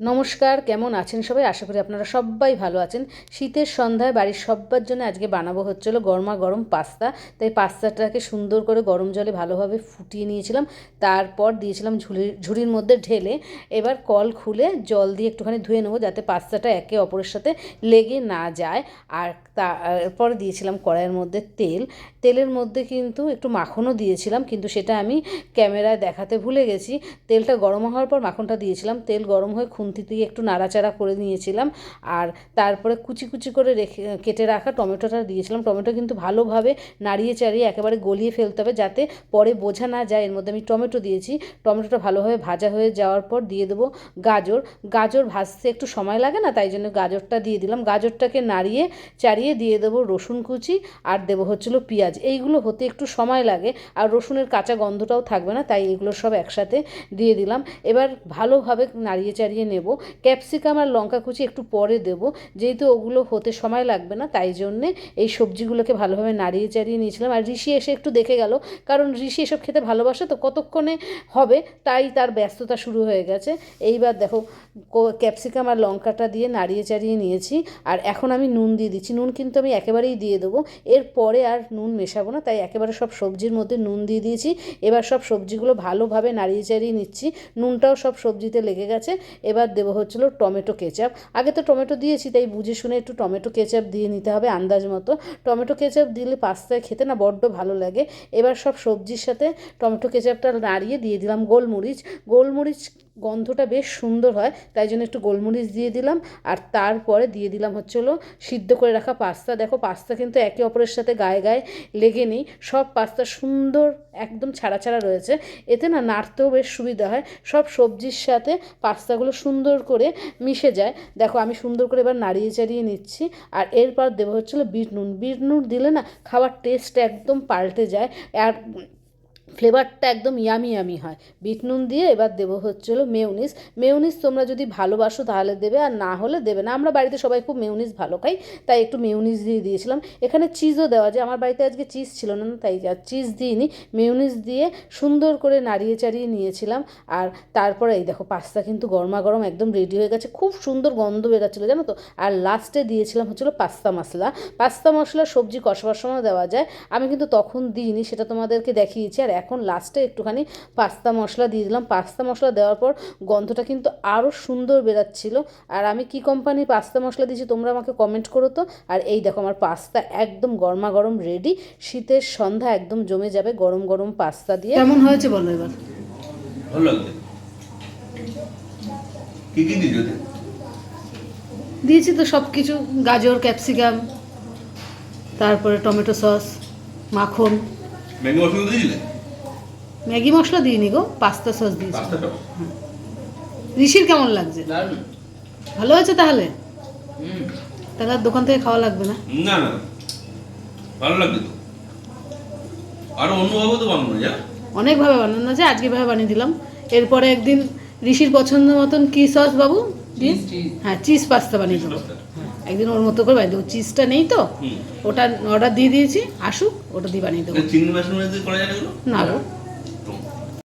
নমস্কার, কেমন আছেন সবাই? আশা করি আপনারা সবাই ভালো আছেন। শীতের সন্ধ্যায় বাড়ির সবার জন্য আজকে বানাবো হচ্ছিল গরমা গরম পাস্তা। তাই পাস্তাটাকে সুন্দর করে গরম জলে ভালোভাবে ফুটিয়ে নিয়েছিলাম। তারপর দিয়েছিলাম ঝুড়ির ঝুড়ির মধ্যে ঢেলে। এবার কল খুলে জল দিয়ে একটুখানি ধুয়ে নেব যাতে পাস্তাটা একে অপরের সাথে লেগে না যায়। আর তারপর দিয়েছিলাম কড়াইয়ের মধ্যে তেল। তেলের মধ্যে কিন্তু একটু মাখনও দিয়েছিলাম, কিন্তু সেটা আমি ক্যামেরায় দেখাতে ভুলে গেছি। তেলটা গরম হওয়ার পর মাখনটা দিয়েছিলাম। তেল গরম হয়ে খুন্তি দিয়ে একটু নাড়াচাড়া করে নিয়েছিলাম আর তারপরে কুচি কুচি করে রেখে, কেটে রাখা টমেটোটা দিয়েছিলাম। টমেটো কিন্তু ভালোভাবে নাড়িয়ে চাড়িয়ে একেবারে গলিয়ে ফেলতে হবে যাতে পরে বোঝা না যায়। এর মধ্যে আমি টমেটো দিয়েছি। টমেটোটা ভালোভাবে ভাজা হয়ে যাওয়ার পর দিয়ে দেবো গাজর। গাজর ভাজতে একটু সময় লাগে না, তাই জন্য গাজরটা দিয়ে দিলাম। গাজরটাকে নাড়িয়ে চাড়িয়ে দিয়ে দেবো রসুন কুচি আর দেবো হচ্ছিল পেঁয়াজ। এইগুলো হতে একটু সময় লাগে আর রসুনের কাঁচা গন্ধটাও থাকবে না, তাই এগুলো সব একসাথে দিয়ে দিলাম। এবার ভালোভাবে নাড়িয়ে চাড়িয়ে নেব। ক্যাপসিকাম আর লঙ্কা কুচি একটু পরে দেব। যেহেতু ওগুলো হতে সময় লাগবে না, তাই জন্যে এই সবজিগুলোকে ভালোভাবে নাড়িয়ে চাড়িয়ে নিয়েছিলাম। আর ঋষি এসে একটু দেখে গেল, কারণ ঋষি এসব খেতে ভালোবাসে, তো কতক্ষণে হবে, তাই তার ব্যস্ততা শুরু হয়ে গেছে। এইবার দেখো ক্যাপসিকাম আর লঙ্কাটা দিয়ে নাড়িয়ে চাড়িয়ে নিয়েছি, আর এখন আমি নুন দিয়ে দিচ্ছি। নুন কিন্তু আমি একেবারেই দিয়ে দেবো। এরপরে আর নুন মেশাবো না, তাই একেবারে সব সবজির মধ্যে নুন দিয়ে দিয়েছি। এবার সব সবজিগুলো ভালোভাবে নাড়িয়ে চাড়িয়ে নিচ্ছি। নুনটাও সব সবজিতে লেগে গেছে। এবার দেবো হচ্ছিল টমেটো কেচাপ। আগে তো টমেটো দিয়েছি, তাই বুঝে শুনে একটু টমেটো কেচাপ দিয়ে নিতে হবে আন্দাজ মতো। টমেটো কেচাপ দিলে পাস্তায় খেতে না বড্ড ভালো লাগে। এবার সব সবজির সাথে টমেটো কেচাপটা নাড়িয়ে দিয়ে দিলাম গোলমরিচ। গোলমরিচ গন্ধটা বেশ সুন্দর হয়, তাই জন্য একটু গোলমরিচ দিয়ে দিলাম, আর তারপরে দিয়ে দিলাম হচ্ছে হলো সিদ্ধ করে রাখা পাস্তা। দেখো পাস্তা কিন্তু একে অপরের সাথে গায়ে গায়ে লেগে নেই, সব পাস্তা সুন্দর একদম ছাড়া ছাড়া রয়েছে। এতে না নাড়তেও বেশ সুবিধা হয়, সব সবজির সাথে পাস্তাগুলো সুন্দর করে মিশে যায়। দেখো আমি সুন্দর করে এবার নাড়িয়ে চাড়িয়ে নিচ্ছি, আর এরপর দেবো হচ্ছিল বিট নুন। বিট নুন দিলে না খাবার টেস্ট একদম পাল্টে যায়, আর ফ্লেভারটা একদম ইয়ামি ইয়ামি হয়। বিট নুন দিয়ে এবার দেবো হচ্ছিল মেউনিস মেউনিস তোমরা যদি ভালোবাসো তাহলে দেবে, আর না হলে দেবে না। আমরা বাড়িতে সবাই খুব মেউনিস ভালো খাই, তাই একটু মেউনিস দিয়ে দিয়েছিলাম। এখানে চিজও দেওয়া যায় আমার বাড়িতে আজকে চিজ ছিল না, তাই আর চিজ দিইনি। মেউনিস দিয়ে সুন্দর করে নাড়িয়ে চাড়িয়ে নিয়েছিলাম। আর তারপরে এই দেখো, পাস্তা কিন্তু গরমা গরম একদম রেডি হয়ে গেছে। খুব সুন্দর গন্ধ বেরোচ্ছিলো, জানো তো? আর লাস্টে দিয়েছিলাম হচ্ছিল পাস্তা মশলা। পাস্তা মশলা সবজি কষাবার সময় দেওয়া যায়। আমি কিন্তু তখন দিইনি, সেটা তোমাদেরকে দেখিয়েছি। আর এখন লাস্টে একটুখানি পাস্তা মশলা দিয়ে দিলাম। পাস্তা মশলা দেওয়ার পর গন্ধটা কিন্তু আরও সুন্দর বেরাচ্ছিল। আর আমি কি কোম্পানির পাস্তা মশলা দিয়েছি তোমরা আমাকে কমেন্ট করো তো। আর এই দেখো আমার পাস্তা একদম গরমা গরম রেডি শীতের সন্ধ্যা একদম জমে যাবে গরম গরম পাস্তা দিয়ে। কেমন হয়েছে বলো এবার? ভালো কি কি দিয়েছ দিয়েছি তো সব কিছু গাজর ক্যাপসিকাম তারপরে টমেটো সস মাখন। মশলা দিয়েছিলে? ম্যাগি মশলা দিইনি গো পাস্তা সস দিয়েছি। পাস্তাটা ঋষির কেমন লাগছে? ভালো হয়েছে তাহলে? তাহলে আর দোকান থেকে খাওয়া লাগবে না? না না ভালো লাগছে তো। আরও অন্যভাবে তো বানানো যায়। অনেকভাবে বানানো যায় আজকে ভাবে বানিয়ে দিলাম। এরপরে একদিন ঋষির পছন্দ মতন কি সস বাবু? হ্যাঁ চিজ পাস্তা বানিয়ে দেবো একদিন ওর মতো করে বানিয়ে দেবো। চিজটা নেই তো। ওটা অর্ডার দিয়ে দিয়েছি। আসুক ওটা দিয়ে বানিয়ে দেবো। না গো।